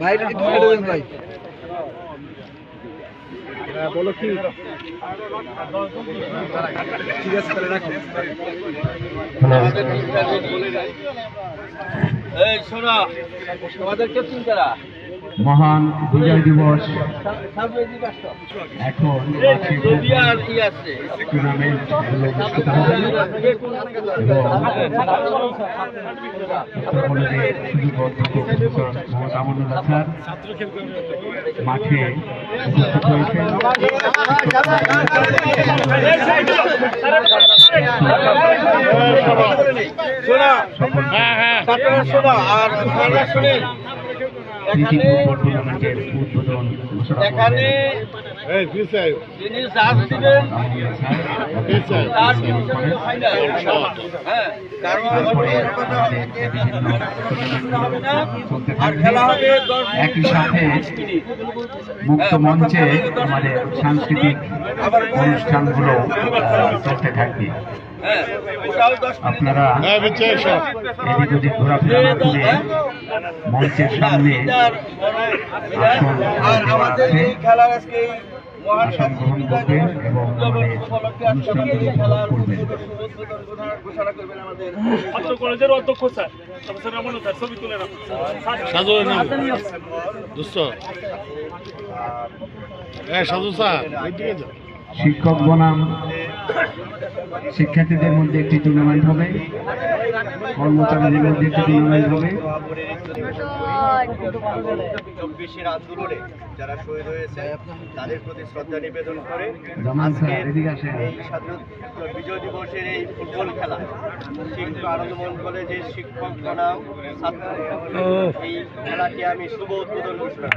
ভাইটা রেডি ঢুকে দেবেন ভাই। বলো কি? ঠিক আছে তাহলে রাখো। এই শোনা তোমাদের কে চিন্তা মহান বিজয় দিবস। এখন আর টুর্নামেন্ট মাঠে উপস্থিত হয়েছেন শোনো সকল ছাত্ররা শোনো আর আপনারা শুনেন প্রীতি এখানে যিনি দিবেন তার হ্যাঁ কারণ আর খেলা হবে একই সাথে মুক্ত মঞ্চে আমাদের সাংস্কৃতিক অনুষ্ঠানগুলো চলতে থাকবে। হ্যাঁ আপনারা এদিক ওদিক ঘোরাফেরা না করে মঞ্চের সামনে আসন আর আমাদের এই খেলার আজকে এই মহান আসন গ্রহণ করবেন এবং আমাদের অনুষ্ঠানগুলো উপভোগ করবেন ঘোষণা করবেন আমাদের ছাত্র কলেজের অধ্যক্ষ স্যার প্রফেসর রামানু স্যার ছবি তুলে হ্যাঁ সাধু স্যার শিক্ষক বনাম শিক্ষার্থীদের মধ্যে একটি টুর্নামেন্ট হবে কর্মচারীদের মধ্যে একটি টুর্নামেন্ট হবে। চব্বিশের আন্দোলনে যারা শহীদ হয়েছে তাদের প্রতি শ্রদ্ধা নিবেদন করে এই স্বাধীনতা বিজয় দিবসের এই ফুটবল খেলা শিক্ষক আনন্দমোহন কলেজের শিক্ষক বনাম ছাত্র এই খেলাটি আমি শুভ উদ্বোধন ঘোষণা